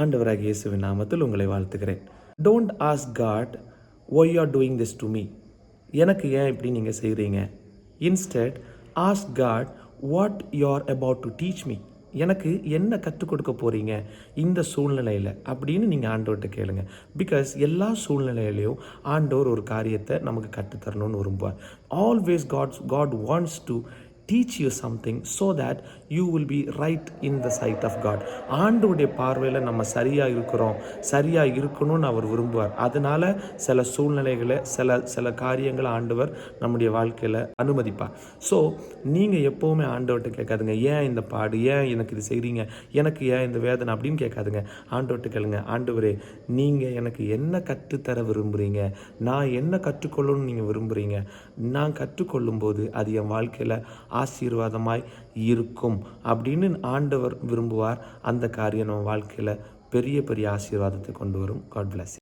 ஆண்டவராக இயேசுவின் நாமத்தில் உங்களை வாழ்த்துகிறேன். Don't ask God why are doing this to me எனக்கு ஏன் இப்படி நீங்கள் செய்கிறீங்க instead ask God what you are about to teach me எனக்கு என்ன கற்றுக் கொடுக்க போகிறீங்க இந்த சூழ்நிலையில்? அப்படின்னு நீங்கள் ஆண்டவர்கிட்ட கேளுங்க. பிகாஸ் எல்லா சூழ்நிலையிலையும் ஆண்டவர் ஒரு காரியத்தை நமக்கு கற்றுத்தரணும்னு விரும்புவார். Always God's God wants to teach you something so that you will be right in the side of God ஆண்டுடைய பார்வையில் நம்ம சரியாக இருக்கிறோம். சரியாக இருக்கணும்னு அவர் விரும்புவார். அதனால சில சூழ்நிலைகளை சில சில காரியங்களை ஆண்டவர் நம்முடைய வாழ்க்கையில் அனுமதிப்பார். ஸோ நீங்கள் எப்போவுமே ஆண்டவர்கிட்ட கேட்காதுங்க. ஏன் இந்த பாடு? ஏன் எனக்கு இது செய்கிறீங்க எனக்கு ஏன் இந்த வேதனை? அப்படின்னு கேட்காதுங்க. ஆண்டவர்கிட்ட கேளுங்க. ஆண்டவரே நீங்கள் எனக்கு என்ன கற்றுத்தர விரும்புகிறீங்க நான் என்ன கற்றுக்கொள்ளணும்னு நீங்கள் விரும்புகிறீங்க நான் கற்றுக்கொள்ளும் போது அது என் வாழ்க்கையில் ஆசீர்வாதமாய் இருக்கும் அப்படின்னு ஆண்டவர் விரும்புவார். அந்த காரியம் நம்ம வாழ்க்கையில் பெரிய பெரிய ஆசீர்வாதத்தை கொண்டு வரும். God plus